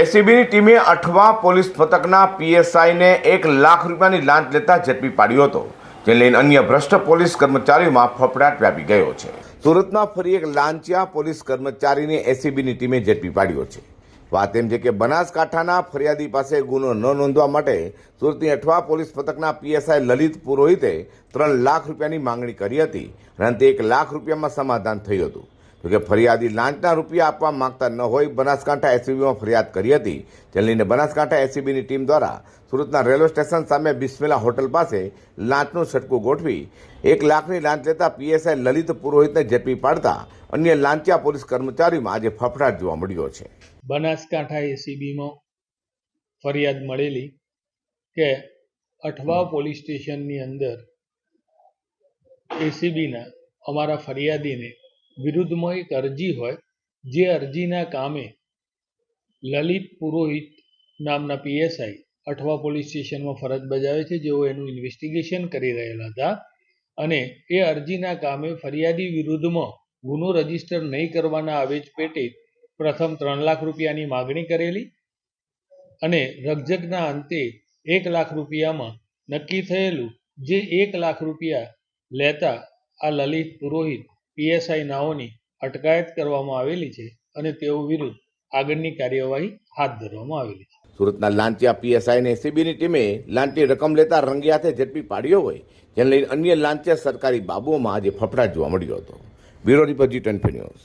એસીબીની ટીમે અઠવા પોલીસ મથકના પીએસઆઈને એક લાખ રૂપિયાની લાંચ લેતા ઝડપી પાડ્યો હતો, જે લઈને અન્ય ભ્રષ્ટ પોલીસ કર્મચારીઓમાં ફફડાટ વ્યાપી ગયો છે. સુરતમાં ફરી એક લાંચિયા પોલીસ કર્મચારીને એસીબીની ટીમે ઝડપી પાડ્યો છે. વાત એમ છે કે બનાસકાંઠાના ફરિયાદી પાસે ગુનો ન નોંધવા માટે સુરતની અઠવા પોલીસ મથકના પીએસઆઈ લલિત પુરોહિતે ત્રણ લાખ રૂપિયાની માંગણી કરી હતી અને અંતે એક લાખ રૂપિયામાં સમાધાન થયું હતું. જોકે ફરિયાદી લાંચના રૂપિયા આપવા માંગતા ન હોય બનાસકાંઠા એસીબીમાં ફરિયાદ કરી હતી. જેને લઈને બનાસકાંઠા એસીબીની ટીમ દ્વારા સુરતના રેલવે સ્ટેશન સામે બિસ્મિલા હોટલ પાસે લાંચનું છટકું ગોઠવી એક લાખની લાંચ લેતા પીએસઆઈ લલિત પુરોહિતને ઝડપી પાડતા અન્ય લાંચિયા પોલીસ કર્મચારીમાં આજે ફફડાટ જોવા મળ્યો છે. બનાસકાંઠા એસીબીમાં ફરિયાદ મળેલી કે અઠવા પોલીસ સ્ટેશનની અંદર એસીબીના અમારા ફરિયાદીને વિરુદ્ધમાં એક અરજી હોય, જે અરજીના કામે લલિત પુરોહિત નામના પીએસઆઈ અઠવા પોલીસ સ્ટેશનમાં ફરજ બજાવે છે, જેઓ એનું ઇન્વેસ્ટિગેશન કરી રહેલા હતા અને એ અરજીના કામે ફરિયાદી વિરુદ્ધમાં ગુનો રજિસ્ટર નહીં કરવાના આવેજ પેટે પ્રથમ ત્રણ લાખ રૂપિયાની માગણી કરેલી અને રકઝકના અંતે એક લાખ રૂપિયામાં નક્કી થયેલું જે એક લાખ રૂપિયા લેતા આ લલિત પુરોહિત પીએસઆઈ નાઓની અટકાયત કરવામાં આવેલી છે અને તેઓ વિરુદ્ધ આગળની કાર્યવાહી હાથ ધરવામાં આવેલી છે. સુરતના લાંચિયા પીએસઆઈને એસીબીની ટીમે લાંચની રકમ લેતા રંગે હાથે ઝડપી પાડ્યો હોય, જેને લઈને અન્ય લાંચિયા સરકારી બાબુઓમાં આજે ફફડાટ જોવા મળ્યો હતો. Bureau report G twenty news.